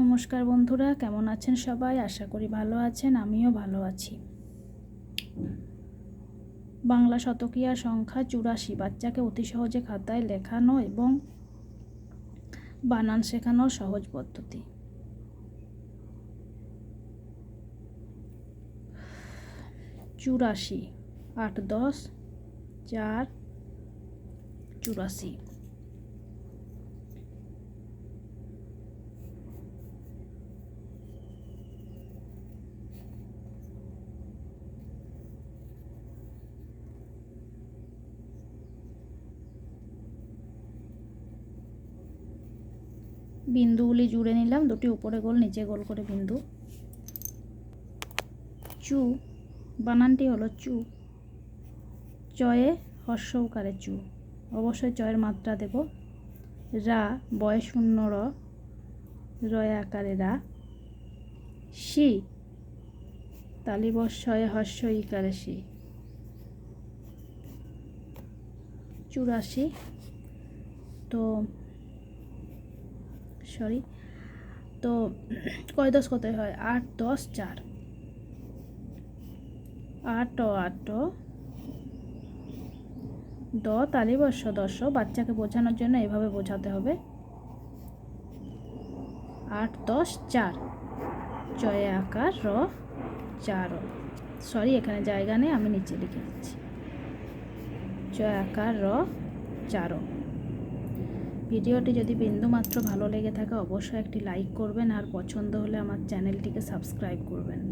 নমস্কার বন্ধুরা, কেমন আছেন সবাই? আশা করি ভালো আছেন, আমিও ভালো আছি। বাংলা শতকীয়া সংখ্যা চুরাশি, বাচ্চাকে অতি সহজে খাতায় লেখানো এবং বানান শেখানোর সহজ পদ্ধতি। চুরাশি, আট দশ, চার, চুরাশি। বিন্দুগুলি জুড়ে নিলাম, দুটি উপরে গোল, নিচে গোল করে বিন্দু। চু, বানানটি হলো চু। চয়ে হর্ষৌকারে চু। অবশ্যই চয়ের মাত্রা দেব। রা, বয় শূন্য র, রয় আকারে রা। শি, তালিবস্বয়ে হর্ষ ইকারে শি। চুরাশি। তো সরি। তো কয় দশ কত হয়? আট, দশ, চার। আট আট দ তালিবর্ষ, দশ বাচ্চাকে বোঝানোর জন্য এভাবে বোঝাতে হবে। আট, দশ, চার। জয় আকার র, চার সরি, এখানে জায়গা নেই, আমি নিচে লিখে দিচ্ছি। জয় আকার র, চারো ভিডিওটি যদি বিন্দুমাত্র ভালো লেগে থাকে, অবশ্যই একটি লাইক করবেন আর পছন্দ হলে আমার চ্যানেলটিকে সাবস্ক্রাইব করবেন।